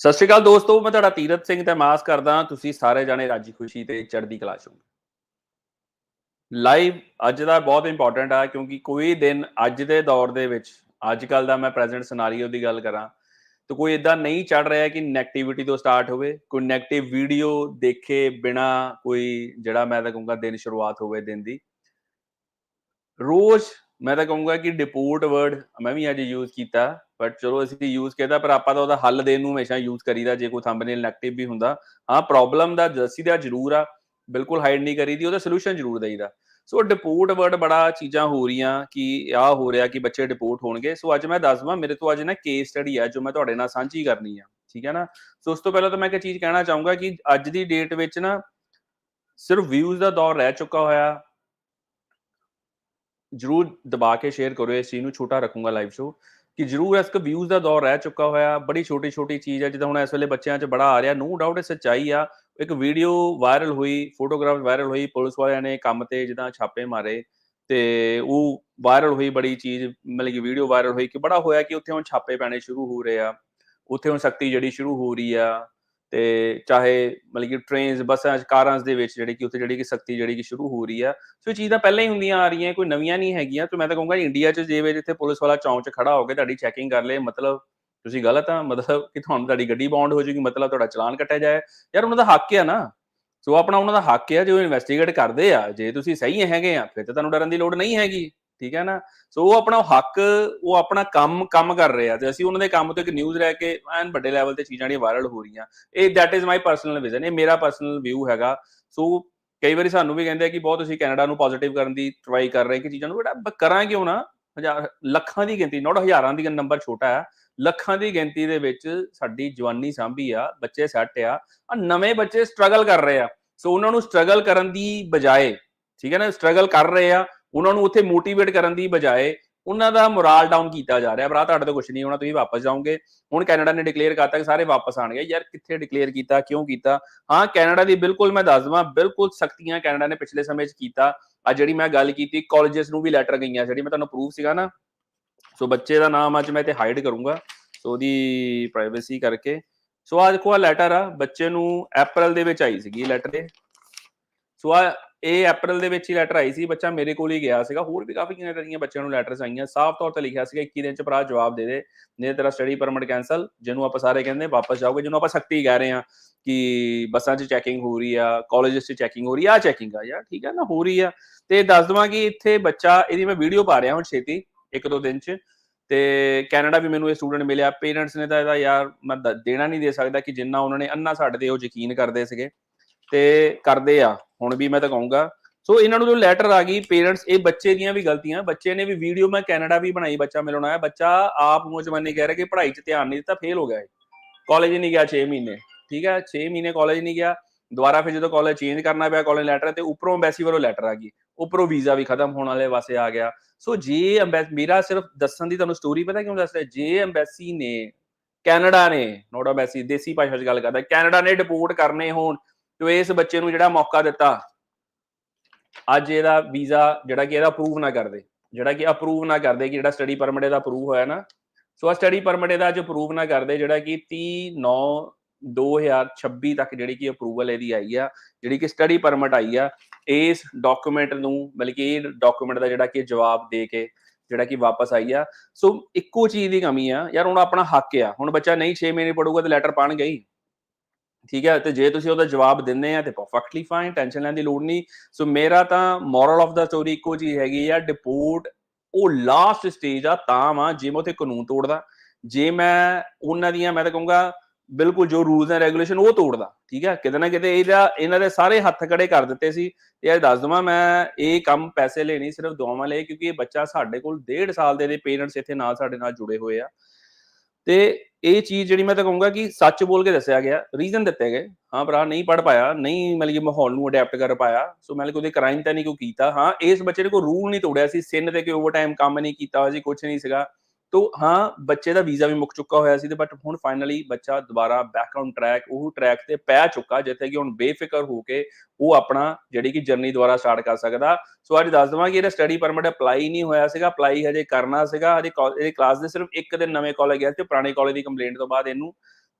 ਸਤਿ ਸ਼੍ਰੀ ਅਕਾਲ ਦੋਸਤੋ, ਮੈਂ ਤੁਹਾਡਾ ਤੀਰਤ ਸਿੰਘ ਤੇ ਮਾਸ ਕਰਦਾ ਤੁਸੀਂ ਸਾਰੇ ਜਾਣੇ ਰਾਜੀ ਖੁਸ਼ੀ ਤੇ ਚੜ੍ਹਦੀ ਕਲਾ ਚ ਲਾਈਵ ਅੱਜ ਦਾ ਬਹੁਤ ਇੰਪੋਰਟੈਂਟ ਆ, ਕਿਉਂਕਿ ਕੋਈ ਦਿਨ ਅੱਜ ਦੇ ਦੌਰ ਦੇ ਵਿੱਚ, ਅੱਜ ਕੱਲ ਦਾ ਮੈਂ ਪ੍ਰੈਜ਼ੈਂਟ ਸਿਨੈਰੀਓ ਦੀ ਗੱਲ ਕਰਾਂ, ਤਾਂ ਕੋਈ ਇਦਾਂ ਨਹੀਂ ਚੜ ਰਿਹਾ ਕਿ ਨੈਗੇਟਿਵਿਟੀ ਤੋਂ ਸਟਾਰਟ ਹੋਵੇ। ਕੋਈ ਨੈਗੇਟਿਵ ਵੀਡੀਓ ਦੇਖੇ ਬਿਨਾ ਕੋਈ ਜਿਹੜਾ ਮੈਂ ਤਾਂ ਕਹੂੰਗਾ ਦਿਨ ਸ਼ੁਰੂਆਤ ਹੋਵੇ ਦਿਨ ਦੀ। ਰੋਜ਼ ਮੈਂ ਤਾਂ ਕਹੂੰਗਾ ਕਿ ਡਿਪੋਰਟ ਵਰਡ ਮੈਂ ਵੀ ਅੱਜ ਯੂਜ਼ ਕੀਤਾ ਬਟ ਚਲੋ ਅਸੀਂ ਯੂਜ਼ ਕੀਤਾ, ਪਰ ਆਪਾਂ ਤਾਂ ਉਹਦਾ ਹੱਲ ਦੇਣ ਨੂੰ ਹਮੇਸ਼ਾ ਯੂਜ਼ ਕਰੀਦਾ, ਜੇ ਕੋਈ ਥੰਬਨੇਲ ਨੈਗੇਟਿਵ ਵੀ ਹੁੰਦਾ। ਹਾਂ ਪ੍ਰੋਬਲਮ ਦਾ ਜੱਸੀ ਦਾ ਜ਼ਰੂਰ ਆ, ਬਿਲਕੁਲ ਹਾਈਡ ਨਹੀਂ ਕਰੀਦੀ, ਉਹਦਾ ਸੋਲੂਸ਼ਨ ਜ਼ਰੂਰ ਦੇਈਦਾ। ਸੋ ਡਿਪੋਰਟ ਵਰਡ ਬੜਾ ਚੀਜ਼ਾਂ ਹੋ ਰਹੀਆਂ ਕਿ ਆ ਹੋ ਰਿਹਾ ਕਿ ਬੱਚੇ ਡਿਪੋਰਟ ਹੋਣਗੇ। ਸੋ ਅੱਜ ਮੈਂ ਦੱਸਵਾਂ ਮੇਰੇ ਤੋਂ ਅੱਜ ਨਾ ਕੇਸ ਸਟੱਡੀ ਆ, ਜੋ ਮੈਂ ਤੁਹਾਡੇ ਨਾਲ ਸਾਂਝੀ ਕਰਨੀ ਆ, ਠੀਕ ਹੈ ਨਾ? ਸੋ ਉਸ ਤੋਂ ਪਹਿਲਾਂ ਤਾਂ ਮੈਂ ਇੱਕ ਚੀਜ਼ ਕਹਿਣਾ ਚਾਹੂੰਗਾ ਕਿ ਅੱਜ ਦੀ ਡੇਟ ਵਿੱਚ ਨਾ ਸਿਰਫ ਵਿਊਜ਼ ਦਾ ਦੌਰ ਰਹਿ ਚੁੱਕਾ ਹੋਇਆ। ਜਰੂਰ ਦਬਾ ਕੇ ਸ਼ੇਅਰ ਕਰੋ ਇਸ ਚੀਜ਼ ਨੂੰ ਛੋਟਾ ਰੱਖੂੰਗਾ ਲਾਈਵ ਸ਼ੋ ਕਿ ਜਰੂਰ ਇਸ ਕੋ ਵਿਊਜ਼ ਦਾ ਦੌਰ ਰਹਿ ਚੁੱਕਾ ਹੋਇਆ, ਬੜੀ ਛੋਟੀ ਛੋਟੀ ਚੀਜ਼ ਹੈ, ਜਿੱਦਾਂ ਹੁਣ ਇਸ ਵੇਲੇ ਬੱਚਿਆਂ 'ਚ ਬੜਾ ਆ ਰਿਹਾ ਨੋ ਡਾਊਟ ਇਹ ਸੱਚਾਈ ਆ, ਇੱਕ ਵੀਡੀਓ ਵਾਇਰਲ ਹੋਈ ਫੋਟੋਗ੍ਰਾਫ ਵਾਇਰਲ ਹੋਈ, ਪੁਲਿਸ ਵਾਲਿਆਂ ਨੇ ਕੰਮ ਤੇ ਜਿੱਦਾਂ ਛਾਪੇ ਮਾਰੇ ਤੇ ਉਹ ਵਾਇਰਲ ਹੋਈ ਬੜੀ ਚੀਜ਼, ਮਤਲਬ ਕਿ ਵੀਡੀਓ ਵਾਇਰਲ ਹੋਈ ਕਿ ਬੜਾ ਹੋਇਆ ਕਿ ਉੱਥੇ ਹੁਣ ਛਾਪੇ ਪੈਣੇ ਸ਼ੁਰੂ ਹੋ ਰਹੇ ਆ, ਉੱਥੇ ਹੁਣ ਸਖਤੀ ਜਿਹੜੀ ਸ਼ੁਰੂ ਹੋ ਰਹੀ ਆ ਤੇ ਚਾਹੇ ਮਤਲਬ ਕਿ ਟ੍ਰੇਨਸ ਬੱਸਾਂ, ਕਾਰਾਂ ਦੇ ਵਿੱਚ ਜਿਹੜੀ ਕਿ ਉੱਥੇ ਜਿਹੜੀ ਕਿ ਸਖਤੀ ਜਿਹੜੀ ਕਿ ਸ਼ੁਰੂ ਹੋ ਰਹੀ ਆ, ਸੋ ਇਹ ਚੀਜ਼ਾਂ ਪਹਿਲਾਂ ਹੀ ਹੁੰਦੀਆਂ ਆ ਰਹੀਆਂ, ਕੋਈ ਨਵੀਆਂ ਨਹੀਂ ਹੈਗੀਆਂ। ਤੇ ਮੈਂ ਤਾਂ ਕਹੂੰਗਾ ਇੰਡੀਆ 'ਚ ਜਿਵੇਂ ਜਿੱਥੇ ਪੁਲਿਸ ਵਾਲਾ ਚੌਂਕ 'ਚ ਖੜਾ ਹੋ ਕੇ ਤੁਹਾਡੀ ਚੈਕਿੰਗ ਕਰ ਲੇ ਮਤਲਬ ਤੁਸੀਂ ਗਲਤ ਆ, ਮਤਲਬ ਕਿ ਤੁਹਾਨੂੰ ਤੁਹਾਡੀ ਗੱਡੀ ਬੌਂਡ ਹੋ ਜੂਗੀ, ਮਤਲਬ ਤੁਹਾਡਾ ਚਲਾਨ ਕੱਟਿਆ ਜਾਏ। ਯਾਰ ਉਹਨਾਂ ਦਾ ਹੱਕ ਆ ਨਾ। ਸੋ ਆਪਣਾ ਉਹਨਾਂ ਦਾ ਹੱਕ ਆ, ਜੇ ਉਹ ਇਨਵੈਸਟੀਗੇਟ ਕਰਦੇ ਆ, ਜੇ ਤੁਸੀਂ ਸਹੀ ਹੈਗੇ ਆ, ਫਿਰ ਤਾਂ ਤੁਹਾਨੂੰ ਡਰਨ ਦੀ ਲੋੜ ਨਹੀਂ ਹੈਗੀ। ਠੀਕ ਹੈ ਨਾ? ਸੋ ਉਹ ਆਪਣਾ ਹੱਕ, ਉਹ ਆਪਣਾ ਕੰਮ ਕੰਮ ਕਰ ਰਹੇ ਆ। ਤੇ ਅਸੀਂ ਉਹਨਾਂ ਦੇ ਕੰਮ ਤੋਂ ਇੱਕ ਨਿਊਜ਼ ਰਹਿ ਕੇ ਐਨ ਵੱਡੇ ਲੈਵਲ ਤੇ ਚੀਜ਼ਾਂ ਜਿਹੜੀਆਂ ਵਾਇਰਲ ਹੋ ਰਹੀਆਂ। ਇਹ that is my personal vision ਇਹ ਮੇਰਾ ਪਰਸਨਲ ਵਿਊ ਹੈਗਾ। ਸੋ ਕਈ ਵਾਰੀ ਸਾਨੂੰ ਵੀ ਕਹਿੰਦੇ ਆ ਕਿ ਬਹੁਤ ਅਸੀਂ ਕੈਨੇਡਾ ਨੂੰ ਪੋਜ਼ਿਟਿਵ ਕਰਨ ਦੀ ਟਰਾਈ ਕਰ ਰਹੇ ਕਿ ਚੀਜ਼ਾਂ ਨੂੰ, ਬਟ ਕਰਾਂ ਕਿਉਂ ਨਾ? ਹਜ਼ਾਰ, ਲੱਖਾਂ ਦੀ ਗਿਣਤੀ ਨੋਟ ਹਜ਼ਾਰਾਂ ਦੀ ਨੰਬਰ ਛੋਟਾ ਹੈ। ਲੱਖਾਂ ਦੀ ਗਿਣਤੀ ਦੇ ਵਿੱਚ ਸਾਡੀ ਜਵਾਨੀ ਸਾਂਭੀ ਆ, ਬੱਚੇ ਸੈੱਟ ਆ ਆ ਨਵੇਂ ਬੱਚੇ ਸਟਰਗਲ ਕਰ ਰਹੇ ਆ। ਸੋ ਉਹਨਾਂ ਨੂੰ ਸਟਰਗਲ ਕਰਨ ਦੀ ਬਜਾਏ, ਠੀਕ ਹੈ ਨਾ? ਸਟਰਗਲ ਕਰ ਰਹੇ ਆ। ਉਹਨਾਂ ਨੂੰ ਉੱਥੇ ਮੋਟੀਵੇਟ ਕਰਨ ਦੀ ਬਜਾਏ ਉਹਨਾਂ ਦਾ ਮੋਰਲ ਡਾਊਨ ਕੀਤਾ ਜਾ ਰਿਹਾ, ਭਰਾ ਤੁਹਾਡੇ ਤੋਂ ਕੁਝ ਨਹੀਂ ਹੋਣਾ, ਤੁਸੀਂ ਵਾਪਸ ਜਾਓਗੇ। ਹੁਣ ਕੈਨੇਡਾ ਨੇ ਡਿਕਲੇਅਰ ਕਰਤਾ ਕਿ ਸਾਰੇ ਵਾਪਸ ਆਣਗੇ ਯਾਰ ਕਿੱਥੇ ਡਿਕਲੇਅਰ ਕੀਤਾ, ਕਿਉਂ ਕੀਤਾ? ਹਾਂ, ਕੈਨੇਡਾ ਦੀ ਬਿਲਕੁਲ ਮੈਂ ਦੱਸ ਦਵਾਂ, ਬਿਲਕੁਲ ਸਖਤੀਆਂ ਕੈਨੇਡਾ ਨੇ ਪਿਛਲੇ ਸਮੇਂ 'ਚ ਕੀਤਾ। ਆ ਜਿਹੜੀ ਮੈਂ ਗੱਲ ਕੀਤੀ ਕਾਲਜਸ ਨੂੰ ਵੀ ਲੈਟਰ ਗਈਆਂ, ਜਿਹੜੀ ਮੈਂ ਤੁਹਾਨੂੰ ਪ੍ਰੂਫ ਸੀਗਾ ਨਾ। ਸੋ ਬੱਚੇ ਦਾ ਨਾਮ ਅੱਜ ਮੈਂ ਤੇ ਹਾਈਡ ਕਰੂੰਗਾ, ਸੋ ਉਹਦੀ ਪ੍ਰਾਈਵੇਸੀ ਕਰਕੇ। ਸੋ ਆ ਦੇਖੋ ਆ ਲੈਟਰ ਆ, ਬੱਚੇ ਨੂੰ April ਦੇ ਵਿੱਚ ਆਈ ਸੀਗੀ ਲੈਟਰ ਇਹ। ਸੋ ਆ ਇਹ April ਦੇ ਵਿੱਚ ਹੀ ਲੈਟਰ ਆਈ ਸੀ, ਬੱਚਾ ਮੇਰੇ ਕੋਲ ਹੀ ਗਿਆ ਸੀਗਾ। ਹੋਰ ਵੀ ਕਾਫੀ ਕਿੰਨੇ ਤਰੀਆਂ ਬੱਚਿਆਂ ਨੂੰ ਲੈਟਰਸ ਆਈਆਂ। ਸਾਫ਼ ਤੌਰ ਤੇ ਲਿਖਿਆ ਸੀਗਾ 21 ਦਿਨ ਚ ਭਰਾ ਜਵਾਬ ਦੇ ਦੇ। ਨਹੀਂ, ਤੇਰਾ ਸਟੱਡੀ ਪਰਮਿਟ ਕੈਨਸਲ ਜਿਹਨੂੰ ਆਪਾਂ ਸਾਰੇ ਕਹਿੰਦੇ ਵਾਪਸ ਜਾਓਗੇ ਜਿਹਨੂੰ ਆਪਾਂ ਸਖਤੀ ਕਹਿ ਰਹੇ ਆ ਕਿ ਬੱਸਾਂ 'ਚ ਚੈਕਿੰਗ ਹੋ ਰਹੀ ਆ ਕਾਲਜਸ 'ਚ ਚੈਕਿੰਗ ਹੋ ਰਹੀ ਆ ਚੈਕਿੰਗ ਆ, ਯਾਰ ਠੀਕ ਆ ਨਾ, ਹੋ ਰਹੀ ਆ। ਤੇ ਦੱਸ ਦਵਾਂ ਕਿ ਇੱਥੇ ਬੱਚਾ, ਇਹਦੀ ਮੈਂ ਵੀਡੀਓ ਪਾ ਰਿਹਾ ਹੁਣ ਛੇਤੀ, ਇੱਕ ਦੋ ਦਿਨ 'ਚ। ਤੇ ਕੈਨੇਡਾ ਵੀ ਮੈਨੂੰ ਇਹ ਸਟੂਡੈਂਟ ਮਿਲਿਆ। ਪੇਰੈਂਟਸ ਨੇ ਤਾਂ ਇਹਦਾ ਯਾਰ, ਮੈਂ ਦੇਣਾ ਨਹੀਂ ਦੇ ਸਕਦਾ ਕਿ ਜਿੰਨਾ ਉਹਨਾਂ ਨੇ, ਅੰਨਾ ਸਾਡੇ ਤੇ ਉਹ ਯਕੀਨ ਕਰਦੇ ਸੀਗੇ। ਤੇ ਕਰਦੇ ਆ। ਹੁਣ ਵੀ ਮੈਂ ਤਾਂ ਕਹੂੰਗਾ, ਸੋ ਇਹਨਾਂ ਨੂੰ ਜੋ ਲੈਟਰ ਆ ਗਈ ਪੇਰੈਂਟਸ ਇਹ ਬੱਚੇ ਦੀਆਂ ਵੀ ਗਲਤੀਆਂ, ਬੱਚੇ ਨੇ ਵੀ ਵੀਡੀਓ ਮੈਂ ਕੈਨੇਡਾ ਵੀ ਬਣਾਈ, ਬੱਚਾ ਮਿਲਣ ਆਇਆ। ਬੱਚਾ ਆਪ ਮੂੰਹ ਜਮਾਨੇ ਕਹਿ ਰਿਹਾ ਕਿ ਪੜ੍ਹਾਈ 'ਚ ਧਿਆਨ ਨਹੀਂ ਦਿੱਤਾ ਫੇਲ ਹੋ ਗਿਆ ਕਾਲਜ ਨਹੀਂ ਗਿਆ 6 ਮਹੀਨੇ, ਠੀਕ ਹੈ? 6 ਮਹੀਨੇ ਕਾਲਜ ਨਹੀਂ ਗਿਆ। ਦੁਬਾਰਾ ਫਿਰ ਜਦੋਂ ਕਾਲਜ ਚੇਂਜ ਕਰਨਾ ਪਿਆ ਕਾਲਜ ਲੈਟਰ ਤੇ ਉੱਪਰੋਂ ਐਮਬੈਸੀ ਵੱਲੋਂ ਲੈਟਰ ਆ ਗਈ। ਉੱਪਰੋਂ ਵੀਜ਼ਾ ਵੀ ਖਤਮ ਹੋਣ ਵਾਲੇ ਵਾਸਤੇ ਆ ਗਿਆ। ਸੋ ਜੇ ਮੇਰਾ ਸਿਰਫ ਦੱਸਣ ਦੀ ਤੁਹਾਨੂੰ ਸਟੋਰੀ ਪਤਾ ਕਿਉਂ ਦੱਸ ਰਿਹਾ? ਜੇ ਐਮਬੈਸੀ ਨੇ ਕੈਨੇਡਾ ਨੇ ਨੋਟ ਐਮਬੈਸੀ ਦੇਸੀ ਭਾਸ਼ਾ 'ਚ ਗੱਲ ਕਰਦਾ ਕੈਨੇਡਾ ਨੇ ਡਿਪੋਰਟ ਕਰਨੇ ਹੋਣ ਤੇ ਇਸ ਬੱਚੇ ਨੂੰ ਜਿਹੜਾ ਮੌਕਾ ਦਿੱਤਾ, ਅੱਜ ਇਹਦਾ ਵੀਜ਼ਾ ਜਿਹੜਾ ਕਿ ਇਹਦਾ ਅਪਰੂਵ ਨਾ ਕਰਦੇ, ਜਿਹੜਾ ਕਿ ਅਪਰੂਵ ਨਾ ਕਰਦੇ ਕਿ ਜਿਹੜਾ ਸਟੱਡੀ ਪਰਮਿਟ ਇਹਦਾ ਅਪਰੂਵ ਹੋਇਆ ਨਾ, ਸੋ ਆ ਸਟੱਡੀ ਪਰਮਿਟ ਇਹਦਾ ਅੱਜ ਅਪਰੂਵ ਨਾ ਕਰਦੇ ਜਿਹੜਾ ਕਿ 30 9 2026 ਤੱਕ ਜਿਹੜੀ ਕਿ ਅਪਰੂਵਲ ਇਹਦੀ ਆਈ ਆ, ਜਿਹੜੀ ਕਿ ਸਟੱਡੀ ਪਰਮਿਟ ਆਈ ਆ, ਇਸ ਡਾਕੂਮੈਂਟ ਨੂੰ ਮਤਲਬ ਕਿ ਇਹ ਡਾਕੂਮੈਂਟ ਦਾ ਜਿਹੜਾ ਕਿ ਜਵਾਬ ਦੇ ਕੇ ਜਿਹੜਾ ਕਿ ਵਾਪਸ ਆਈ ਆ, ਸੋ ਇੱਕੋ ਚੀਜ਼ ਦੀ ਕਮੀ ਆ, ਯਾਰ ਹੁਣ ਆਪਣਾ ਹੱਕ ਆ, ਹੁਣ ਬੱਚਾ ਨਹੀਂ 6 ਮਹੀਨੇ ਪੜੂਗਾ ਤੇ ਲੈਟਰ ਪਾਣ ਗਈ ਠੀਕ ਹੈ, ਤੇ ਜੇ ਤੁਸੀਂ ਉਹਦਾ ਜਵਾਬ ਦਿੰਦੇ ਆ ਤੇ ਪਰਫੈਕਟਲੀ ਫਾਈਨ ਟੈਨਸ਼ਨ ਲੈਣ ਦੀ ਲੋੜ ਨਹੀਂ। ਸੋ ਮੇਰਾ ਤਾਂ ਮੋਰਲ ਆਫ ਦਾ ਸਟੋਰੀ ਇੱਕੋ ਚੀਜ਼ ਹੈਗੀ ਆ ਡਿਪੋਰਟ ਉਹ ਲਾਸਟ ਸਟੇਜ ਆ, ਤਾਂ ਵਾ ਜੇ ਮੈਂ ਉਥੇ ਕਾਨੂੰਨ ਤੋੜਦਾ। ਜੇ ਮੈਂ ਉਹਨਾਂ ਦੀਆਂ, ਮੈਂ ਤਾਂ ਕਹੂੰਗਾ, ਬਿਲਕੁਲ ਜੋ ਰੂਲਸ ਐਂਡ ਰੈਗੂਲੇਸ਼ਨ ਉਹ ਤੋੜਦਾ, ਠੀਕ ਹੈ। ਕਿਤੇ ਨਾ ਕਿਤੇ ਇਹਦਾ, ਇਹਨਾਂ ਦੇ ਸਾਰੇ ਹੱਥ ਖੜੇ ਕਰ ਦਿੱਤੇ ਸੀ। ਯਾਰ ਦੱਸ ਦਵਾਂ, ਮੈਂ ਇਹ ਕੰਮ ਪੈਸੇ ਲਈ ਨਹੀਂ, ਸਿਰਫ ਦੁਆਵਾਂ ਲਈ, ਕਿਉਂਕਿ ਇਹ ਬੱਚਾ ਸਾਡੇ ਕੋਲ 1.5 ਸਾਲ ਦੇ ਦੇ ਪੇਰੈਂਟਸ ਇੱਥੇ ਨਾਲ ਸਾਡੇ ਨਾਲ ਜੁੜੇ ਹੋਏ ਆ। ਤੇ ਇਹ ਚੀਜ਼ ਜਿਹੜੀ ਮੈਂ ਤਾਂ ਕਹੂੰਗਾ ਕਿ ਸੱਚ ਬੋਲ ਕੇ ਦੱਸਿਆ ਗਿਆ ਰੀਜ਼ਨ ਦਿੱਤੇ ਗਏ। ਹਾਂ ਭਰਾ, ਨਹੀਂ ਪੜ ਪਾਇਆ, ਨਹੀਂ ਮਤਲਬ ਕਿ ਮਾਹੌਲ ਨੂੰ ਅਡਾਪਟ ਕਰ ਪਾਇਆ। ਸੋ ਮਤਲਬ ਉਹਦੇ ਕ੍ਰਾਈਮ ਤਾਂ ਨਹੀਂ ਕੋਈ ਕੀਤਾ। ਹਾਂ, ਇਸ ਬੱਚੇ ਨੇ ਕੋਈ ਰੂਲ ਨਹੀਂ ਤੋੜਿਆ ਸੀ, ਸਿਨ ਤੇ ਕਿ ਓਵਰ ਟਾਈਮ ਕੰਮ ਨਹੀਂ ਕੀਤਾ ਹੋਇਆ ਸੀ ਕੁਝ ਨਹੀਂ ਸੀਗਾ। ਤੋ ਹਾਂ, ਬੱਚੇ ਦਾ ਵੀਜ਼ਾ ਵੀ ਮੁੱਕ ਚੁੱਕਾ ਹੋਇਆ ਸੀ ਤੇ ਬਟ ਹੁਣ ਫਾਈਨਲੀ ਬੱਚਾ ਦੁਬਾਰਾ ਬੈਕ ਔਨ ਟਰੈਕ ਉਹ ਟਰੈਕ ਤੇ ਪੈ ਚੁੱਕਾ ਜਿੱਥੇ ਕਿ ਹੁਣ ਬੇਫਿਕਰ ਹੋ ਕੇ ਉਹ ਆਪਣਾ ਜਿਹੜੀ ਕਿ ਜਰਨੀ ਦੁਬਾਰਾ ਸਟਾਰਟ ਕਰ ਸਕਦਾ। ਸੋ ਅੱਜ ਦੱਸ ਦਵਾਂ ਕਿ ਇਹਦਾ ਸਟੱਡੀ ਪਰਮਿਟ ਅਪਲਾਈ ਨਹੀਂ ਹੋਇਆ ਸੀਗਾ ਅਪਲਾਈ ਹਜੇ ਕਰਨਾ ਸੀਗਾ, ਹਜੇ ਇਹਦੇ ਕਲਾਸ ਦੇ ਸਿਰਫ ਇੱਕ ਦਿਨ ਨਵੇਂ ਕਾਲਜ ਗਿਆ ਤੇ ਪੁਰਾਣੇ ਕਾਲਜ ਦੀ ਕੰਪਲੇਂਟ ਤੋਂ ਬਾਅਦ ਇਹਨੂੰ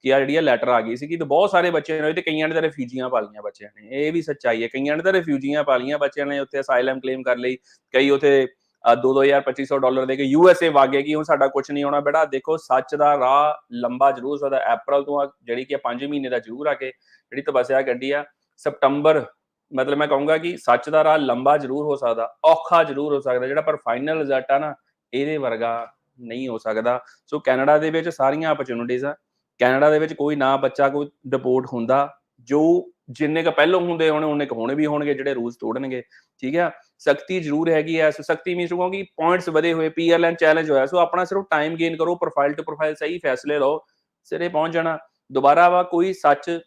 ਕਿ ਆ ਜਿਹੜੀ ਆ ਲੈਟਰ ਆ ਗਈ ਸੀ ਕਿ ਤੇ ਬਹੁਤ ਸਾਰੇ ਬੱਚੇ ਨੇ ਤੇ ਕਈਆਂ ਨੇ ਤਾਂ ਰਿਫਿਊਜੀਆਂ ਪਾਲੀਆਂ ਬੱਚਿਆਂ ਨੇ, ਇਹ ਵੀ ਸੱਚਾਈ ਹੈ। ਕਈਆਂ ਨੇ ਤਾਂ ਰਿਫਿਊਜੀਆਂ ਪਾਲੀਆਂ ਬੱਚਿਆਂ ਨੇ ਉੱਥੇ ਅਸਾਈਲਮ ਕਲੇਮ ਕਰ ਲਈ, ਕਈ ਉੱਥੇ 2-2000 2500 ਡਾਲਰ ਦੇ ਕੇ ਯੂਐਸਏ ਵਾਗੇ ਕਿ ਹੁਣ ਸਾਡਾ ਕੁਝ ਨਹੀਂ ਹੋਣਾ ਬੇਟਾ। ਦੇਖੋ, ਸੱਚ ਦਾ ਰਾਹ ਲੰਬਾ ਜ਼ਰੂਰ ਸਕਦਾ। ਅਪ੍ਰੈਲ ਤੋਂ ਜਿਹੜੀ ਕਿ 5 ਮਹੀਨੇ ਦਾ ਜ਼ਰੂਰ ਆ ਕੇ ਜਿਹੜੀ ਤਪੱਸਿਆ ਕੱਢੀ ਆ ਸਪਟੰਬਰ ਮਤਲਬ ਮੈਂ ਕਹੂੰਗਾ ਕਿ ਸੱਚ ਦਾ ਰਾਹ ਲੰਬਾ ਜ਼ਰੂਰ ਹੋ ਸਕਦਾ, ਔਖਾ ਜ਼ਰੂਰ ਹੋ ਸਕਦਾ, ਜਿਹੜਾ ਪਰ ਫਾਈਨਲ ਰਿਜ਼ਲਟ ਆ ਨਾ, ਇਹਦੇ ਵਰਗਾ ਨਹੀਂ ਹੋ ਸਕਦਾ। ਸੋ ਕੈਨੇਡਾ ਦੇ ਵਿੱਚ ਸਾਰੀਆਂ ਅਪਰਚੂਨਿਟੀਆਂ ਆ। ਕੈਨੇਡਾ ਦੇ ਵਿੱਚ ਕੋਈ ਨਾ ਬੱਚਾ, ਕੋਈ ਡਿਪੋਰਟ ਹੁੰਦਾ। ਜੋ ਜਿੰਨੇ ਕ ਪਹਿਲੋਂ ਹੁੰਦੇ ਹੋਣੇ ਉਹਨੇ ਕ ਹੋਣੇ ਵੀ ਹੋਣਗੇ, ਜਿਹੜੇ ਰੂਲਸ ਤੋੜਨਗੇ। ਠੀਕ ਹੈ ਸਖਤੀ ਜ਼ਰੂਰ ਹੈਗੀ ਐ। ਸੋ ਸਖਤੀ ਮੀਨਸ ਕਿ ਪੁਆਇੰਟਸ ਵਧੇ ਹੋਏ ਪੀਐਲਐਨ ਚੈਲੰਜ ਹੋਇਆ। ਸੋ ਆਪਣਾ ਸਿਰਫ ਟਾਈਮ ਗੇਨ ਕਰੋ ਪ੍ਰੋਫਾਈਲ ਟੂ ਪ੍ਰੋਫਾਈਲ ਸਹੀ ਫੈਸਲੇ ਲਓ, ਸਿਰੇ ਪਹੁੰਚ ਜਾਣਾ। ਦੁਬਾਰਾ ਵਾ, ਕੋਈ ਸੱਚ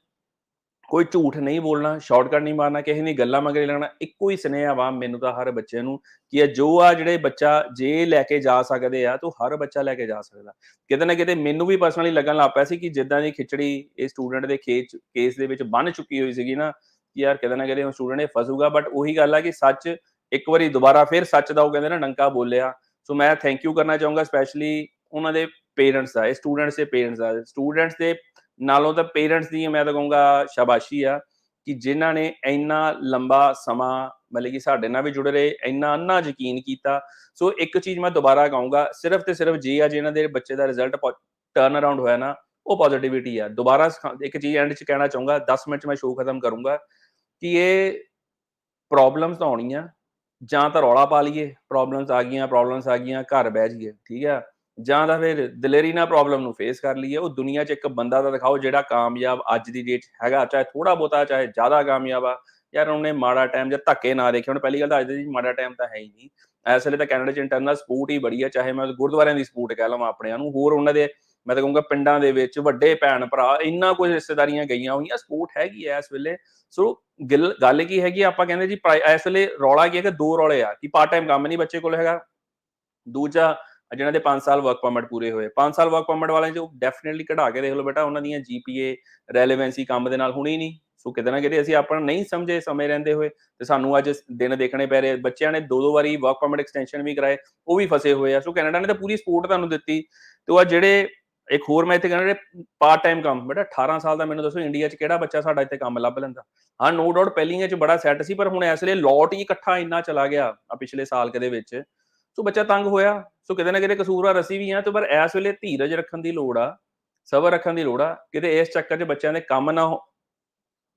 ਕੋਈ ਝੂਠ ਨਹੀਂ ਬੋਲਣਾ ਸ਼ਾਰਟਕਟ ਨਹੀਂ ਮਾਰਨਾ, ਕਿਸੇ ਦੀ ਗੱਲਾਂ ਮਗਰੇ ਲੱਗਣਾ, ਇੱਕੋ ਹੀ ਸੁਨੇਹਾ ਵਾ ਮੈਨੂੰ ਤਾਂ ਹਰ ਬੱਚੇ ਨੂੰ ਕਿ ਇਹ ਜੋ ਆ ਜਿਹੜੇ ਬੱਚਾ ਜੇ ਲੈ ਕੇ ਜਾ ਸਕਦੇ ਆ, ਤਾਂ ਹਰ ਬੱਚਾ ਲੈ ਕੇ ਜਾ ਸਕਦਾ। ਕਿਤੇ ਨਾ ਕਿਤੇ ਮੈਨੂੰ ਵੀ ਪਰਸਨਲੀ ਲੱਗਣ ਲੱਗ ਪਿਆ ਸੀ ਕਿ ਜਿੱਦਾਂ ਦੀ ਖਿਚੜੀ ਇਹ ਸਟੂਡੈਂਟ ਦੇ ਖੇਚ ਕੇਸ ਦੇ ਵਿੱਚ ਬਣ ਚੁੱਕੀ ਹੋਈ ਸੀਗੀ ਨਾ, ਕਿ ਯਾਰ ਕਿਤੇ ਨਾ ਕਿਤੇ ਉਹ ਸਟੂਡੈਂਟ ਇਹ ਫਸੂਗਾ ਬਟ ਉਹੀ ਗੱਲ ਆ ਕਿ ਸੱਚ ਇੱਕ ਵਾਰੀ ਦੁਬਾਰਾ ਫਿਰ ਸੱਚ ਦਾ ਉਹ ਕਹਿੰਦੇ ਨਾ ਨੰਕਾ ਬੋਲਿਆ। ਸੋ ਮੈਂ ਥੈਂਕ ਯੂ ਕਰਨਾ ਚਾਹੂੰਗਾ ਸਪੈਸ਼ਲੀ ਉਹਨਾਂ ਦੇ ਪੇਰੈਂਟਸ ਦਾ, ਇਹ ਸਟੂਡੈਂਟਸ ਦੇ ਪੇਰੈਂਟਸ ਦਾ ਸਟੂਡੈਂਟਸ ਦੇ ਨਾਲੋਂ ਤਾਂ ਪੇਰੈਂਟਸ ਦੀ ਮੈਂ ਤਾਂ ਕਹੂੰਗਾ ਸ਼ਾਬਾਸ਼ੀ ਆ ਕਿ ਜਿਨ੍ਹਾਂ ਨੇ ਇੰਨਾ ਲੰਬਾ ਸਮਾਂ ਮਤਲਬ ਕਿ ਸਾਡੇ ਨਾਲ ਵੀ ਜੁੜੇ ਰਹੇ, ਇੰਨਾ ਅੰਨਾ ਯਕੀਨ ਕੀਤਾ। ਸੋ ਇੱਕ ਚੀਜ਼ ਮੈਂ ਦੁਬਾਰਾ ਕਹੂੰਗਾ, ਸਿਰਫ ਤੇ ਸਿਰਫ ਜੇ ਆ ਜਿਹਨਾਂ ਦੇ ਬੱਚੇ ਦਾ ਰਿਜ਼ਲਟ ਟਰਨ ਅਰਾਊਂਡ ਹੋਇਆ ਨਾ, ਉਹ ਪੋਜ਼ਿਟਿਵਿਟੀ ਆ। ਦੁਬਾਰਾ ਇੱਕ ਚੀਜ਼ ਐਂਡ ਚ ਕਹਿਣਾ ਚਾਹੂੰਗਾ 10 ਮਿੰਟ ਚ ਮੈਂ ਸ਼ੋਅ ਖਤਮ ਕਰੂੰਗਾ ਕਿ ਇਹ ਪ੍ਰੋਬਲਮਸ ਤਾਂ ਆਉਣੀਆਂ ਜਾਂ ਤਾਂ ਰੌਲਾ ਪਾ ਲਈਏ ਪ੍ਰੋਬਲਮਸ ਆ ਗਈਆਂ ਪ੍ਰੋਬਲਮਸ ਆ ਗਈਆਂ, ਘਰ ਬਹਿ ਜਾਈਏ, ਠੀਕ ਆ? ਜਾਂ ਤਾਂ ਫਿਰ ਦਲੇਰੀ ਨਾਲ ਪ੍ਰੋਬਲਮ ਨੂੰ ਫੇਸ ਕਰ ਲਈਏ, ਉਹ ਦੁਨੀਆ 'ਚ ਇੱਕ ਬੰਦਾ ਤਾਂ ਦਿਖਾਓ ਜਿਹੜਾ ਕਾਮਯਾਬ ਅੱਜ ਦੀ ਡੇਟ ਹੈਗਾ, ਚਾਹੇ ਥੋੜਾ ਬੋਤਾ ਚਾਹੇ ਜ਼ਿਆਦਾ ਕਾਮਯਾਬ ਆ। ਯਾਰ ਉਹਨੇ ਮਾੜਾ ਟਾਈਮ ਜਾਂ ਧੱਕੇ ਨਾ ਦੇਖੇ। ਹੁਣ ਪਹਿਲੀ ਗੱਲ ਤਾਂ ਅੱਜ ਦੀ ਮਾੜਾ ਟਾਈਮ ਤਾਂ ਹੈ ਹੀ ਨਹੀਂ। ਇਸ ਵੇਲੇ ਤਾਂ ਕੈਨੇਡਾ 'ਚ ਇੰਟਰਨਲ ਸਪੋਰਟ ਹੀ ਬੜੀ ਆ, ਚਾਹੇ ਮੈਂ ਗੁਰਦੁਆਰਿਆਂ ਦੀ ਸਪੋਰਟ ਕਹਿ ਲਵਾਂ ਆਪਣਿਆਂ ਨੂੰ। ਹੋਰ ਉਹਨਾਂ ਦੇ, ਮੈਂ ਤਾਂ ਕਹੂੰਗਾ ਪਿੰਡਾਂ ਦੇ ਵਿੱਚ ਵੱਡੇ ਭੈਣ ਭਰਾ, ਇੰਨਾ ਕੁਝ ਰਿਸ਼ਤੇਦਾਰੀਆਂ ਗਈਆਂ ਹੋਈਆਂ ਸਪੋਰਟ ਹੈਗੀ ਐ ਇਸ ਵੇਲੇ। ਸੋ ਗੱਲ ਕੀ ਹੈਗੀ ਆਪਾਂ ਕਹਿੰਦੇ ਜੀ, ਇਸ ਵੇਲੇ ਰੌਲਾ ਕੀ ਹੈ ਕਿ ਦੋ ਰੌਲੇ ਆ, ਕਿ ਪਾਰਟ ਟਾਈਮ ਕੰਮ ਨਹੀਂ ਬੱਚੇ ਕੋਲ ਹੈਗਾ। ਦੂਜਾ ਜਿਹਨਾਂ ਦੇ 5 ਸਾਲ ਵਰਕ ਪਰਮਿਟ ਪੂਰੇ ਹੋਏ। 5 ਸਾਲ ਵਰਕ ਪਰਮਿਟ ਵਾਲਿਆਂ ਜੋ ਡੈਫੀਨਿਟਲੀ ਕਢਾ ਕੇ ਦੇਖ ਲਓ ਬੇਟਾ, ਉਹਨਾਂ ਦੀਆਂ ਜੀਪੀਏ ਰੈਲੇਵੈਂਸੀ ਕੰਮ ਦੇ ਨਾਲ ਹੁਣੀ ਨਹੀਂ। ਸੋ ਕਿਤੇ ਨਾ ਕਿਤੇ ਅਸੀਂ ਆਪਣਾ ਨਹੀਂ ਸਮਝੇ ਸਮੇਂ ਰਹਿੰਦੇ ਹੋਏ ਤੇ ਸਾਨੂੰ ਅੱਜ ਦਿਨ ਦੇਖਣੇ ਪੈ ਰਹੇ। ਬੱਚਿਆਂ ਨੇ ਦੋ ਦੋ ਵਾਰੀ ਵਰਕ ਪਰਮਿਟ ਐਕਸਟੈਂਸ਼ਨ ਵੀ ਕਰਾਏ, ਉਹ ਵੀ ਫਸੇ ਹੋਏ ਆ। ਸੋ ਕੈਨੇਡਾ ਨੇ ਤਾਂ ਪੂਰੀ ਸਪੋਰਟ ਤੁਹਾਨੂੰ ਦਿੱਤੀ। ਤੇ ਉਹ ਜਿਹੜੇ, ਇੱਕ ਹੋਰ ਮੈਂ ਇੱਥੇ ਕਹਿੰਦਾ ਜਿਹੜੇ ਪਾਰਟ ਟਾਈਮ ਕੰਮ, ਬੇਟਾ 18 ਸਾਲ ਦਾ ਮੈਨੂੰ ਦੱਸੋ ਇੰਡੀਆ 'ਚ ਕਿਹੜਾ ਬੱਚਾ ਸਾਡਾ ਇੱਥੇ ਕੰਮ ਲੱਭ ਲੈਂਦਾ। ਹਾਂ ਨੋ ਡਾਊਟ ਪਹਿਲੀਆਂ 'ਚ ਬੜਾ ਸੈੱਟ ਸੀ, ਪਰ ਹੁਣ ਇਸ ਲਈ ਲੋਟ ਹੀ ਇਕੱਠਾ ਇੰਨਾ ਚਲਾ ਗਿਆ ਆ ਪਿਛਲੇ ਸਾਲ ਕਦੇ ਵਿੱਚ। ਸੋ ਬੱਚਾ ਤੰਗ ਹੋਇਆ, ਸੋ ਕਿਤੇ ਨਾ ਕਿਤੇ ਕਸੂਰਵਾਰ ਅਸੀਂ ਵੀ ਆ, ਤੇ ਪਰ ਇਸ ਵੇਲੇ ਧੀਰਜ ਰੱਖਣ ਦੀ ਲੋੜ ਆ, ਸਬਰ ਰੱਖਣ ਦੀ ਲੋੜ ਆ, ਕਿਤੇ ਇਸ ਚੱਕਰ 'ਚ ਬੱਚਿਆਂ ਦੇ ਕੰਮ ਨਾ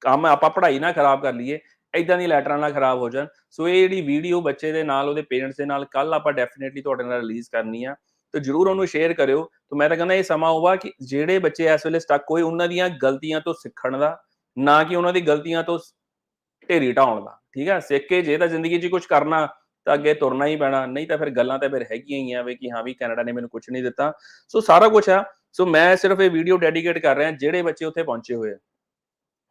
ਕੰਮ ਆਪਾਂ ਪੜ੍ਹਾਈ ਨਾ ਖਰਾਬ ਕਰ ਲਈਏ ਐਦਾਂ ਦੀ ਲੈਟਰਾਂ ਨਾ ਖਰਾਬ ਹੋ ਜਾਣ, ਸੋ ਇਹ ਜਿਹੜੀ ਵੀਡੀਓ ਬੱਚੇ ਦੇ ਨਾਲ, ਉਹਦੇ ਪੇਰੈਂਟਸ ਦੇ ਨਾਲ ਕੱਲ ਆਪਾਂ ਡੈਫੀਨਿਟਲੀ ਤੁਹਾਡੇ ਨਾਲ ਰਿਲੀਜ਼ ਕਰਨੀ ਆ, ਤੇ ਜਰੂਰ ਉਹਨੂੰ ਸ਼ੇਅਰ ਕਰਿਓ, ਤੇ ਮੈਂ ਤਾਂ ਕਹਿੰਦਾ ਇਹ ਸਮਾਂ ਹੋਵਾ ਕਿ ਜਿਹੜੇ ਬੱਚੇ ਇਸ ਵੇਲੇ ਸਟਕ ਹੋਏ, ਉਹਨਾਂ ਦੀਆਂ ਗਲਤੀਆਂ ਤੋਂ ਸਿੱਖਣ ਦਾ, ਨਾ ਕਿ ਉਹਨਾਂ ਦੀ ਗਲਤੀਆਂ ਤੋਂ ਢੇਰੀ ਢਾਉਣ ਦਾ, ਠੀਕ ਆ? ਸਿੱਖ ਕੇ ਜੇ ਤਾਂ ਜ਼ਿੰਦਗੀ 'ਚ ਕੁਝ ਕਰਨਾ ਤਾਂ ਅੱਗੇ ਤੁਰਨਾ ਹੀ ਪੈਣਾ, ਨਹੀਂ ਤਾਂ ਫਿਰ ਗੱਲਾਂ ਤਾਂ ਫਿਰ ਹੈਗੀਆਂ ਹੀ ਆ ਵੇ ਕਿ ਹਾਂ ਵੀ ਕੈਨੇਡਾ ਨੇ ਮੈਨੂੰ ਕੁਝ ਨਹੀਂ ਦਿੱਤਾ। ਸੋ ਸਾਰਾ ਕੁਝ ਆ। ਸੋ ਮੈਂ ਸਿਰਫ ਇਹ ਵੀਡੀਓ ਡੈਡੀਕੇਟ ਕਰ ਰਿਹਾ ਜਿਹੜੇ ਬੱਚੇ ਉੱਥੇ ਪਹੁੰਚੇ ਹੋਏ ਆ।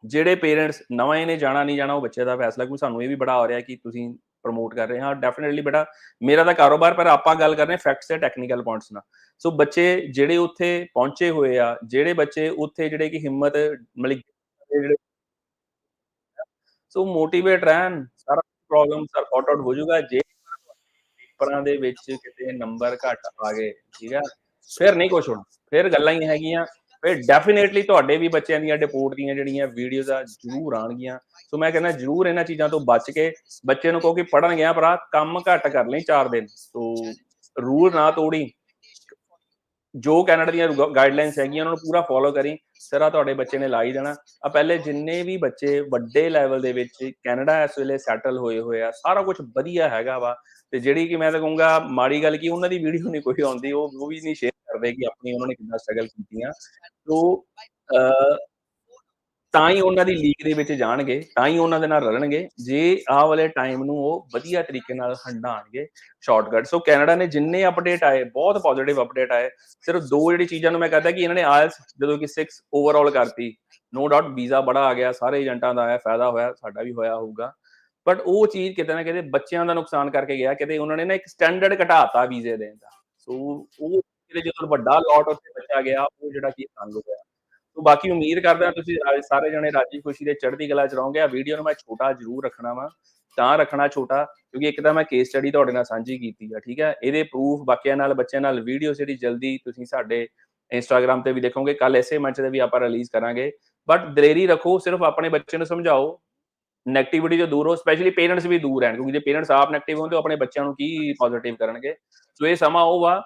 ਜਿਹੜੇ ਪੇਰੈਂਟਸ ਨਵੇਂ ਇਹਨੇ ਜਾਣਾ, ਨਹੀਂ ਜਾਣਾ, ਉਹ ਬੱਚੇ ਦਾ ਫੈਸਲਾ ਕੋਈ ਸਾਨੂੰ ਇਹ ਵੀ ਬੜਾ ਹੋ ਰਿਹਾ ਕਿ ਤੁਸੀਂ ਪ੍ਰਮੋਟ ਕਰ ਰਹੇ ਹਾਂ। ਡੈਫੀਨਿਟਲੀ ਬੇਟਾ, ਮੇਰਾ ਤਾਂ ਕਾਰੋਬਾਰ, ਪਰ ਆਪਾਂ ਗੱਲ ਕਰ ਰਹੇ ਫੈਕਟਸ ਤੇ ਟੈਕਨੀਕਲ ਪੁਆਇੰਟਸ ਨਾਲ। ਸੋ ਬੱਚੇ ਜਿਹੜੇ ਉੱਥੇ ਪਹੁੰਚੇ ਹੋਏ ਆ, ਜਿਹੜੇ ਬੱਚੇ ਉੱਥੇ ਜਿਹੜੇ ਕਿ ਹਿੰਮਤ ਮਤਲਬ ਜਿਹੜੇ ਸੋ ਮੋਟੀਵੇਟ ਰਹਿਣ, ਸਾਰਾ ਪ੍ਰੋਬਲਮ ਸਰ ਆਊਟ ਆਊਟ ਹੋ ਜਾਊਗਾ। ਜੇ ਪੇਪਰਾਂ ਦੇ ਵਿੱਚ ਕਿਤੇ ਨੰਬਰ ਘੱਟ ਆ ਗਏ, ਠੀਕ ਆ, ਫਿਰ ਨਹੀਂ ਕੁਝ ਹੋਣਾ। ਫਿਰ ਗੱਲਾਂ ਹੀ ਹੈਗੀਆਂ। ਫਿਰ ਡੈਫੀਨੇਟਲੀ ਤੁਹਾਡੇ ਵੀ ਬੱਚਿਆਂ ਦੀਆਂ ਡਿਪੋਰਟ ਦੀਆਂ ਜਿਹੜੀਆਂ ਵੀਡੀਓਜ਼ ਆ, ਜ਼ਰੂਰ ਆਣਗੀਆਂ ਸੋ ਮੈਂ ਕਹਿੰਦਾ ਜ਼ਰੂਰ ਇਹਨਾਂ ਚੀਜ਼ਾਂ ਤੋਂ ਬਚ ਕੇ ਬੱਚੇ ਨੂੰ ਕਹੋ ਕਿ ਪੜਨ ਗਿਆ ਭਰਾ, ਕੰਮ ਘੱਟ ਕਰ ਲਈ 4 ਦਿਨ। ਸੋ ਰੂਲ ਨਾ ਤੋੜੀ। ਜੋ ਕੈਨੇਡਾ ਦੀਆਂ ਗਾਈਡਲਾਈਨਸ ਹੈਗੀਆਂ ਉਹਨਾਂ ਨੂੰ ਪੂਰਾ ਫੋਲੋ ਕਰੀ। ਸਿਰਾ ਤੁਹਾਡੇ ਬੱਚੇ ਨੇ ਲਾਈ ਦੇਣਾ। ਆ ਪਹਿਲੇ ਜਿੰਨੇ ਵੀ ਬੱਚੇ ਵੱਡੇ ਲੈਵਲ ਦੇ ਵਿੱਚ ਕੈਨੇਡਾ ਇਸ ਵੇਲੇ ਸੈਟਲ ਹੋਏ ਹੋਏ ਆ ਸਾਰਾ ਕੁਝ ਵਧੀਆ ਹੈਗਾ ਵਾ। ਤੇ ਜਿਹੜੀ ਕਿ ਮੈਂ ਤਾਂ ਕਹੂੰਗਾ ਮਾੜੀ ਗੱਲ ਕੀ ਉਹਨਾਂ ਦੀ ਵੀਡੀਓ ਨਹੀਂ ਕੋਈ ਆਉਂਦੀ ਉਹ ਉਹ ਵੀ ਨਹੀਂ ਸ਼ੇਅਰ ਕਰਦੇ ਕਿ ਆਪਣੀ ਉਹਨਾਂ ਨੇ ਕਿੰਨਾ ਸਟਰਗਲ ਕੀਤੀਆਂ। ਸੋ ਤਾਂ ਹੀ ਉਹਨਾਂ ਦੀ ਲੀਗ ਦੇ ਵਿੱਚ ਜਾਣਗੇ, ਤਾਂ ਹੀ ਉਹਨਾਂ ਦੇ ਨਾਲ ਰਲਣਗੇ, ਜੇ ਆਹ ਵਾਲੇ ਟਾਈਮ ਨੂੰ ਉਹ ਵਧੀਆ ਤਰੀਕੇ ਨਾਲ ਹੰਡਾਣਗੇ ਸ਼ਾਰਟਕਟ ਸੋ ਕੈਨੇਡਾ ਨੇ ਜਿੰਨੇ ਅਪਡੇਟ ਆਏ, ਬਹੁਤ ਪੋਜ਼ਿਟਿਵ ਅਪਡੇਟ ਆਏ, ਸਿਰਫ ਦੋ ਜਿਹੜੀ ਚੀਜ਼ਾਂ ਨੂੰ ਮੈਂ ਕਹਦਾ ਕਿ ਇਹਨਾਂ ਨੇ ਆਇਲਸ, ਜਦੋਂ ਕਿ 6 ਓਵਰਆਲ ਕਰਤੀ ਨੋ ਡਾਊਟ ਵੀਜ਼ਾ ਬੜਾ ਆ ਗਿਆ, ਸਾਰੇ ਏਜੰਟਾਂ ਦਾ ਆਇਆ, ਫਾਇਦਾ ਹੋਇਆ, ਸਾਡਾ ਵੀ ਹੋਇਆ ਹੋਊਗਾ। ਬਟ ਉਹ ਚੀਜ਼ ਕਿਤੇ ਨਾ ਕਿਤੇ ਬੱਚਿਆਂ ਦਾ ਨੁਕਸਾਨ ਕਰਕੇ ਗਿਆ, ਕਿਤੇ ਉਹਨਾਂ ਨੇ ਨਾ ਇੱਕ ਸਟੈਂਡਰਡ ਘਟਾਤਾ ਵੀਜ਼ੇ ਦੇਣ ਦਾ। ਸੋ ਉਹ ਜਦੋਂ ਵੱਡਾ ਲੋਟ ਉੱਥੇ ਬਚਾ ਗਿਆ, ਉਹ ਜਿਹੜਾ ਕੀ ਤੰਗ ਹੋਇਆ। ਸੋ ਬਾਕੀ ਉਮੀਦ ਕਰਦਾ ਤੁਸੀਂ ਸਾਰੇ ਜਣੇ ਰਾਜੀ ਖੁਸ਼ੀ ਦੇ ਚੜ੍ਹਦੀ ਕਲਾ ਚ ਰਹੋਗੇ। ਆ ਵੀਡੀਓ ਨੂੰ ਮੈਂ ਛੋਟਾ ਜ਼ਰੂਰ ਰੱਖਣਾ ਵਾ, ਤਾਂ ਰੱਖਣਾ ਛੋਟਾ, ਕਿਉਂਕਿ ਇੱਕ ਤਾਂ ਮੈਂ ਕੇਸ ਸਟੱਡੀ ਤੁਹਾਡੇ ਨਾਲ ਸਾਂਝੀ ਕੀਤੀ ਆ, ਠੀਕ ਆ ਇਹਦੇ ਪ੍ਰੂਫ ਬਾਕੀਆਂ ਨਾਲ, ਬੱਚਿਆਂ ਨਾਲ ਵੀਡੀਓ ਜਿਹੜੀ ਜਲਦੀ ਤੁਸੀਂ ਸਾਡੇ ਇੰਸਟਾਗ੍ਰam ਤੇ ਵੀ ਦੇਖੋਗੇ ਕੱਲ ਐਸੇ ਮੰਚ ਤੇ ਵੀ ਆਪਾਂ ਰਿਲੀਜ਼ ਕਰਾਂਗੇ। ਬਟ ਦਲੇਰੀ ਰੱਖੋ, ਸਿਰਫ ਆਪਣੇ ਬੱਚੇ ਨੂੰ ਸਮਝਾਓ। ਨੈਗੇਟਿਵਿਟੀ ਤੋਂ ਦੂਰ ਹੋ ਸਪੈਸ਼ਲੀ ਪੇਰੈਂਟਸ ਵੀ ਦੂਰ ਰਹਿਣ, ਕਿਉਂਕਿ ਜੇ ਪੇਰੈਂਟਸ ਆਪ ਨੈਗੇਟਿਵ ਹੋਣ ਤੇ ਉਹ ਆਪਣੇ ਬੱਚਿਆਂ ਨੂੰ ਕੀ ਪੋਜ਼ਿਟਿਵ ਕਰਨਗੇ? ਸੋ ਇਹ ਸਮਾਂ ਉਹ ਵਾ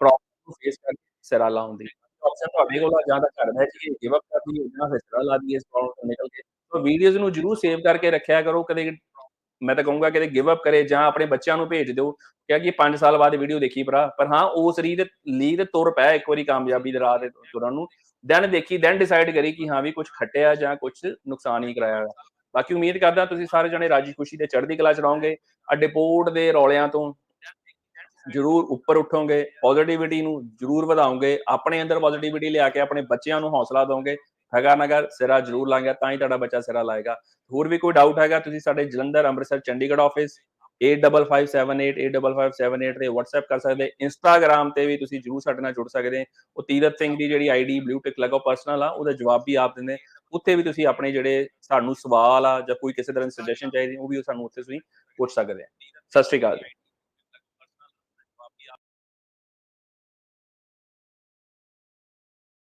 ਪ੍ਰੋਬਲਮ ਫੇਸ ਕਰਕੇ ਸਿਰਾ ਲਾਉਣ ਆਪਸ਼ਨ ਤੁਹਾਡੇ ਕੋਲ ਆ, ਜਾਂ ਤਾਂ ਘਰ ਗਿਵ ਅਪ ਕਰ ਦਈਏ, ਜਾਂ ਫਿਰ ਲਾ ਦਈਏ ਇਸ ਤੋਂ ਨਿਕਲ ਕੇ। ਸੋ ਵੀਡੀਓਜ਼ ਨੂੰ ਜਰੂਰ ਸੇਵ ਕਰਕੇ ਰੱਖਿਆ ਕਰੋ, ਕਦੇ ਮੈਂ ਤਾਂ ਕਹੂੰਗਾ ਕਿ ਗਿਵ ਅਪ ਕਰੇ, ਜਾਂ ਆਪਣੇ ਬੱਚਿਆਂ ਨੂੰ ਭੇਜ ਦਿਓ। ਕਿਹਾ ਕਿ 5 ਸਾਲ ਬਾਅਦ ਵੀਡੀਓ ਦੇਖੀ ਭਰਾ। ਪਰ ਹਾਂ, ਉਸ ਰੀ ਦੇ ਲਈ ਤੇ ਤੁਰ ਪਿਆ ਇੱਕ ਵਾਰੀ ਕਾਮਯਾਬੀ ਦੇ ਰਾਹ ਤੇ ਤੁਰਨ ਨੂੰ। ਦੈਨ ਦੇਖੀ ਦੈਨ ਡਿਸਾਈਡ ਕਰੀ ਕਿ ਹਾਂ ਵੀ ਕੁਝ ਖੱਟਿਆ ਜਾਂ ਕੁਝ ਨੁਕਸਾਨ ਹੀ ਕਰਾਇਆ ਬਾਕੀ ਉਮੀਦ ਕਰਦਾ ਤੁਸੀਂ ਸਾਰੇ ਜਣੇ ਰਾਜੀ ਖੁਸ਼ੀ ਦੇ ਚੜ੍ਹਦੀ ਕਲਾ ਚ ਰਹੋਗੇ। ਆ ਡਿਪੋਰਟ ਦੇ ਰੌਲਿਆਂ ਤੋਂ ਜਰੂਰ ਉੱਪਰ ਉਠੋਗੇ ਪੋਜ਼ਿਟਿਵਿਟੀ ਨੂੰ ਜਰੂਰ ਵਧਾਓਗੇ, ਆਪਣੇ ਅੰਦਰ ਪੋਜ਼ਿਟਿਵਿਟੀ ਲਿਆ ਕੇ ਆਪਣੇ ਬੱਚਿਆਂ ਨੂੰ ਹੌਸਲਾ ਦੋਗੇ ਹੈਗਾ ਨਗਰ ਸਿਰਾ ਜਰੂਰ ਲਾਂਗਾ ਤਾਂ ਹੀ ਤੁਹਾਡਾ ਬੱਚਾ ਸਿਰਾ ਲਾਏਗਾ। ਹੋਰ ਵੀ ਕੋਈ ਡਾਊਟ ਹੈਗਾ, ਤੁਸੀਂ ਸਾਡੇ ਜਲੰਧਰ, ਅੰਮ੍ਰਿਤਸਰ, ਚੰਡੀਗੜ੍ਹ ਆਫਿਸ 8557855578 ਤੇ WhatsApp ਕਰ ਸਕਦੇ, Instagram ਤੇ ਵੀ ਤੁਸੀਂ ਜਰੂਰ ਸਾਡੇ ਨਾਲ ਜੁੜ ਸਕਦੇ। ਉਹ ਤੀਰਤ ਸਿੰਘ ਦੀ ਜਿਹੜੀ ਆਈਡੀ ਬਲੂ ਟਿਕ ਲਗਾਓ ਪਰਸਨਲ ਆ, ਉਹਦਾ ਜਵਾਬ ਵੀ ਆਪ ਦਿੰਦੇ। ਉੱਥੇ ਵੀ ਤੁਸੀਂ ਆਪਣੇ ਜਿਹੜੇ ਸਾਨੂੰ ਸਵਾਲ ਆ ਜਾਂ ਕੋਈ ਕਿਸੇ ਤਰ੍ਹਾਂ ਦੀ ਸੁਜੈਸ਼ਨ ਚਾਹੀਦੀ, ਉਹ ਵੀ ਸਾਨੂੰ ਉੱਥੇ ਤੁਸੀਂ ਪੁੱਛ ਸਕਦੇ ਆ। ਸਤਿ ਸ਼੍ਰੀ ਅਕਾਲ ਜੀ।